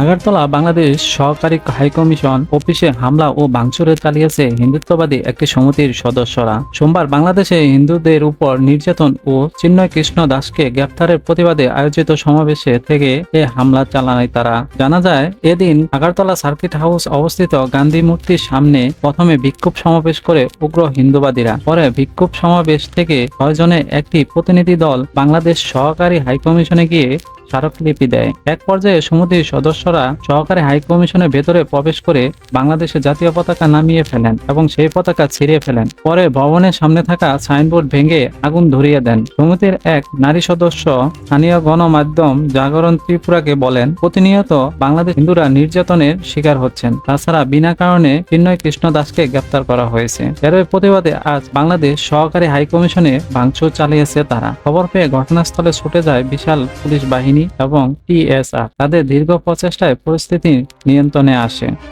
আগরতলা, বাংলাদেশ সহকারী হাইকমিশন অফিসে হামলা ও ভাঙচুরে চালিয়েছে হিন্দুত্ববাদী একটি সমিতির সদস্যরা। সোমবার বাংলাদেশে হিন্দুদের উপর নির্যাতন ও চিন্ময় কৃষ্ণ দাসকে গ্রেপ্তারের প্রতিবাদে আয়োজিত সমাবেশে থেকে এ হামলা চালায় তারা। জানা যায়, এদিন আগরতলা সার্কিট হাউস অবস্থিত গান্ধী মূর্তির সামনে প্রথমে বিক্ষোভ সমাবেশ করে উগ্র হিন্দুবাদীরা। পরে বিক্ষোভ সমাবেশ থেকে ছয়জনে একটি প্রতিনিধি দল বাংলাদেশ সহকারী হাইকমিশনে গিয়ে স্মারকলিপি দেয়। এক পর্যায়ে সমিতির সদস্যরা সহকারী হাইকমিশনের ভেতরে প্রবেশ করে বাংলাদেশের জাতীয় পতাকা নামিয়ে ফেলেন এবং সেই পতাকা ছিঁড়ে ফেলেন। পরে ভবনের সামনে থাকা সাইনবোর্ড ভেঙে আগুন ধরিয়ে দেন। সমিতির এক নারী সদস্য স্থানীয় গণমাধ্যম জাগরণ ত্রিপুরাকে বলেন, প্রতিনিয়ত বাংলাদেশ হিন্দুরা নির্যাতনের শিকার হচ্ছেন। তাছাড়া বিনা কারণে চিন্ময় কৃষ্ণ দাসকে গ্রেপ্তার করা হয়েছে। এর প্রতিবাদে আজ বাংলাদেশ সহকারী হাইকমিশনে ভাঙচুর চালিয়েছে তারা। খবর পেয়ে ঘটনাস্থলে ছুটে যায় বিশাল পুলিশ বাহিনী। এবং টিএসআর তাদের দীর্ঘ প্রচেষ্টায় পরিস্থিতি নিয়ন্ত্রণে আসে।